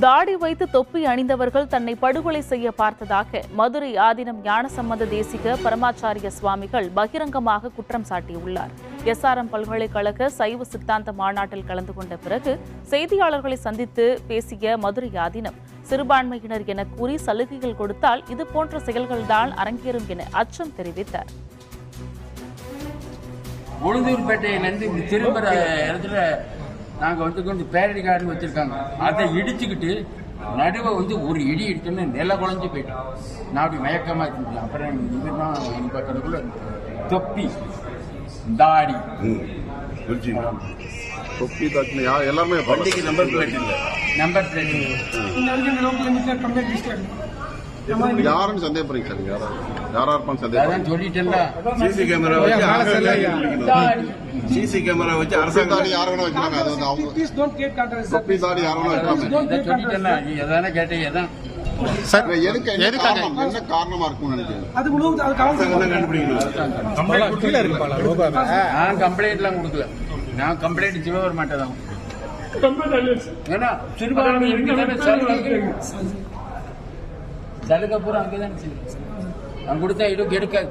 தாடி வைத்து தொப்பி அணிந்தவர்கள் தன்னை படுகொலை செய்ய பார்த்ததாக மதுரை ஆதீனம் ஞானசம்பந்த தேசிக பரமாச்சாரிய சுவாமிகள் பகிரங்கமாக குற்றம் சாட்டியுள்ளார். எஸ்ஆர்எம் பல்கலைக்கழக சைவ சித்தாந்த மாநாட்டில் கலந்து கொண்ட பிறகு செய்தியாளர்களை சந்தித்து பேசிய மதுரை ஆதீனம் சிறுபான்மையினர் என கூறி சலுகைகள் கொடுத்தால் இதுபோன்ற செயல்கள்தான் அரங்கேறும் என அச்சம் தெரிவித்தார். உளுந்தூர்பேட்டையிலிருந்து திரும்புற இடத்துல நாங்கள் வந்து கொண்டு பேரடி கார்டன் வச்சிருக்காங்க. அதை இடிச்சுக்கிட்டு நடுவை வந்து ஒரு இடி இடிச்சுன்னு நில குழஞ்சு போயிட்டோம் நான் அப்படி மயக்கமாக இருந்துச்சு அப்புறம் இது தான் என் பக்கத்துக்குள்ள தொப்பி தாடி. தொப்பி தட்டின யா எல்லாருமே வண்டிக்கு நம்பர் பிளேட் இல்ல. நம்பர் பிளேட் யாருன்னு சந்தேகப்படுறீங்க சார் யாரா யாரா இருப்பான்னு சந்தேகம் சொல்லிட்டேன்ல. சிசி கேமரா வச்சு சிசி கேமரா வச்சு அரசாங்கம் யார் வேணா வைக்கலாமே அது வந்து அவங்க controversy. தொப்பி தாடி யார் வேணா வைக்கலாமே சொல்லிட்டேன்ல. நீ எதானே கேட்டீங்க எதான்? இல்ல, எதுக்கு என்ன காரணம் என்ன காரணமா இருக்கும்னு நினைக்கிறீங்க? அது முழு அது கலந்து அரசாங்கம் தான் கண்டுபிடிக்கணும்? நான் கம்ப்ளைண்ட்லாம் கொடுக்கல. நான் கம்ப்ளைண்ட் சிவவர் மாட்டேதான். ஏன்னா சிறுபான்மை இருக்குதானே சலுகை சலுகை பூரா நான் கொடுத்தா இது எடுக்காது